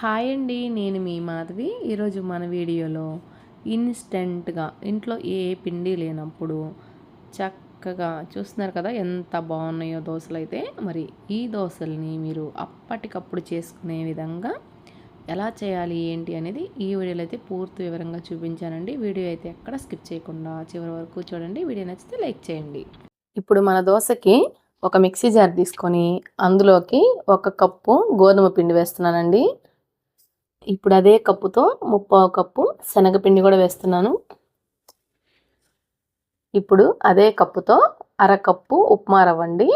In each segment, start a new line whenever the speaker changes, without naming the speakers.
Hi అండి నేను మీ మాధవి. ఈరోజు మన వీడియోలో ఇన్స్టెంట్గా ఇంట్లో ఏ పిండి లేనప్పుడు చక్కగా చూస్తున్నారు కదా ఎంత బాగున్నాయో దోశలు అయితే మరి ఈ దోశల్ని మీరు అప్పటికప్పుడు చేసుకునే విధంగా ఎలా చేయాలి ఏంటి అనేది ఈ వీడియోలో అయితే పూర్తి వివరంగా చూపించానండి. వీడియో అయితే ఎక్కడ స్కిప్ చేయకుండా చివరి వరకు చూడండి. వీడియో నచ్చితే లైక్ చేయండి. ఇప్పుడు మన దోశకి ఒక మిక్సీ జార్ తీసుకొని అందులోకి ఒక కప్పు గోధుమ పిండి వేస్తున్నానండి. ఇప్పుడు అదే కప్పుతో ముప్పావు కప్పు శనగపిండి కూడా వేస్తున్నాను. ఇప్పుడు అదే కప్పుతో అరకప్పు ఉప్మా రవ్వ అండి.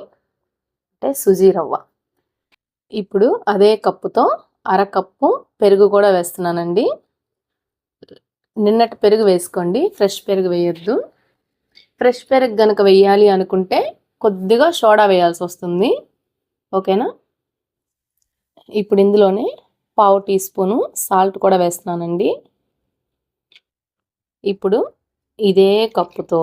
అంటే సుజీ రవ్వ. ఇప్పుడు అదే కప్పుతో అరకప్పు పెరుగు కూడా వేస్తున్నానండి. నిన్నటి పెరుగు వేసుకోండి ఫ్రెష్ పెరుగు వేయొద్దు. ఫ్రెష్ పెరుగు కనుక వేయాలి అనుకుంటే కొద్దిగా సోడా వేయాల్సి వస్తుంది. ఓకేనా? ఇప్పుడు ఇందులోనే పావు టీ స్పూను సాల్ట్ కూడా వేస్తున్నానండి. ఇప్పుడు ఇదే కప్పుతో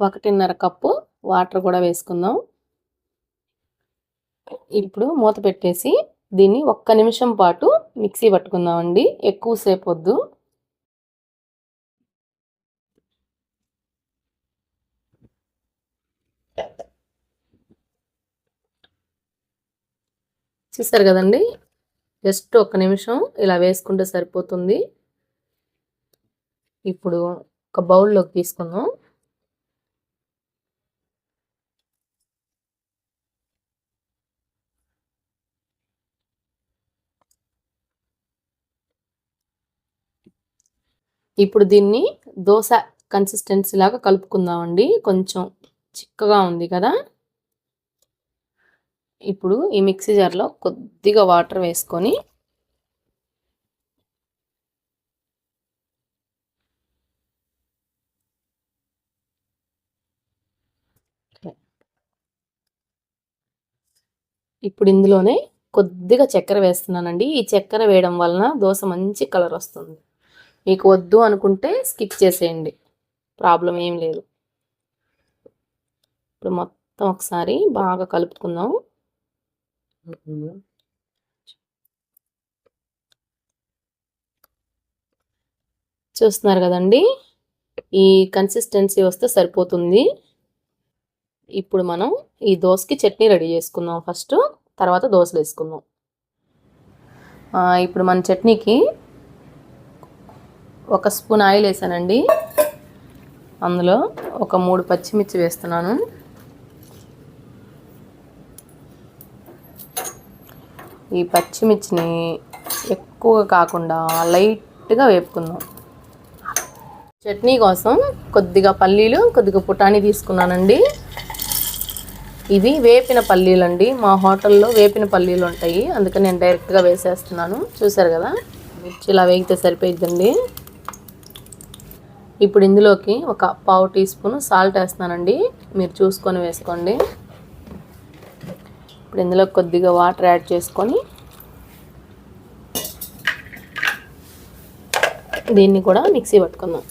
ఒకటిన్నర కప్పు వాటర్ కూడా వేసుకుందాం. ఇప్పుడు మూత పెట్టేసి దీన్ని ఒక్క నిమిషం పాటు మిక్సీ పట్టుకుందామండి. ఎక్కువసేపు వద్దు. చూసారు కదండి? జస్ట్ ఒక నిమిషం ఇలా వేసుకుంటే సరిపోతుంది. ఇప్పుడు ఒక బౌల్లోకి తీసుకుందాం. ఇప్పుడు దీన్ని దోశ కన్సిస్టెన్సీ లాగా కలుపుకుందామండి. కొంచెం చిక్కగా ఉంది కదా? ఇప్పుడు ఈ మిక్సీ జార్లో కొద్దిగా వాటర్ వేసుకొని ఇప్పుడు ఇందులోనే కొద్దిగా చక్కెర వేస్తున్నానండి. ఈ చక్కెర వేయడం వలన దోశ మంచి కలర్ వస్తుంది. మీకు వద్దు అనుకుంటే స్కిప్ చేసేయండి. ప్రాబ్లం ఏం లేదు. ఇప్పుడు మొత్తం ఒకసారి బాగా కలుపుకుందాం చూస్తున్నారు కదండి? ఈ కన్సిస్టెన్సీ వస్తే సరిపోతుంది. ఇప్పుడు మనం ఈ దోశకి చట్నీ రెడీ చేసుకుందాం ఫస్ట్. తర్వాత దోశలు వేసుకుందాం. ఇప్పుడు మన చట్నీకి ఒక స్పూన్ ఆయిల్ వేసానండి. అందులో ఒక మూడు పచ్చిమిర్చి వేస్తున్నాను. ఈ పచ్చిమిర్చిని ఎక్కువగా కాకుండా లైట్గా వేపుకుందాం చట్నీ కోసం కొద్దిగా పల్లీలు కొద్దిగా పుటాని తీసుకున్నానండి. ఇవి వేపిన పల్లీలు అండి మా హోటల్లో వేపిన పల్లీలు ఉంటాయి. అందుకని నేను డైరెక్ట్గా వేసేస్తున్నాను. చూసారు కదా? మిర్చి ఇలా వేగితే సరిపోయిద్దండి. ఇప్పుడు ఇందులోకి ఒక పావు టీ స్పూన్ సాల్ట్ వేస్తున్నానండి. మీరు చూసుకొని వేసుకోండి. ఇప్పుడు ఇందులో కొద్దిగా వాటర్ యాడ్ చేసుకొని దీన్ని కూడా మిక్సీ పట్టుకుందాం.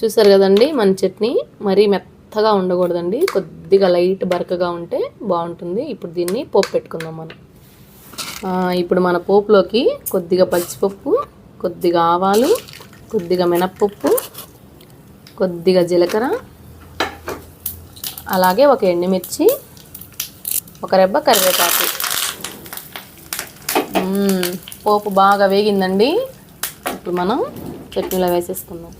చూసారు కదండి మన చట్నీ మరీ మెత్తగా ఉండకూడదండి. కొద్దిగా లైట్ బరకగా ఉంటే బాగుంటుంది. ఇప్పుడు దీన్ని పోపు పెట్టుకుందాం మనం. ఇప్పుడు మన పోపులోకి కొద్దిగా పచ్చిపప్పు కొద్దిగా ఆవాలు కొద్దిగా మినప్పప్పు కొద్దిగా జీలకర్ర అలాగే ఒక ఎండుమిర్చి ఒక రెబ్బ కరివేపాకు. పోపు బాగా వేగిందండి. ఇప్పుడు మనం చట్నీలో వేసేసుకుందాం.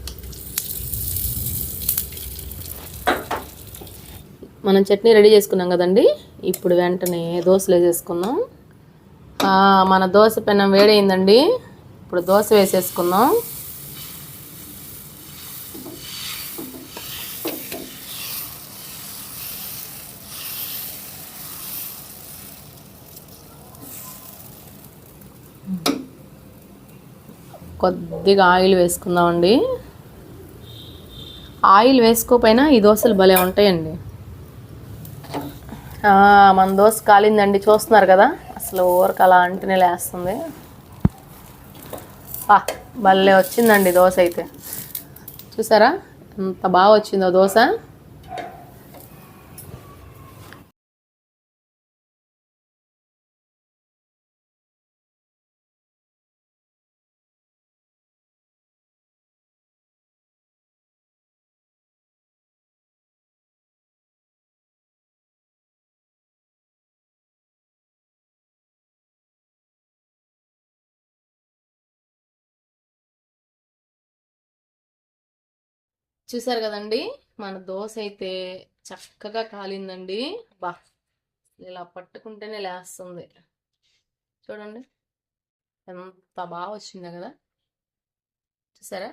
మనం చట్నీ రెడీ చేసుకున్నాం కదండి. ఇప్పుడు వెంటనే దోశలు వేసేసుకుందాం. మన దోశ పెనం వేడైందండి. ఇప్పుడు దోశ వేసేసుకుందాం. కొద్దిగా ఆయిల్ వేసుకుందామండి. ఆయిల్ వేసుకోపోయినా ఈ దోశలు భలే ఉంటాయండి. మన దోశ కాలిందండి చూస్తున్నారు కదా? అసలు ఊరికి అలా అంటేనే లేస్తుంది. భలే వచ్చిందండి దోశ అయితే. చూసారా? ఎంత బాగా వచ్చిందో దోశ. చూసారు కదండి? మన దోశ అయితే చక్కగా కాలిందండి. బా ఇలా పట్టుకుంటేనే లేస్తుంది. చూడండి. ఎంత బాగా వచ్చిందా కదా. చూసారా?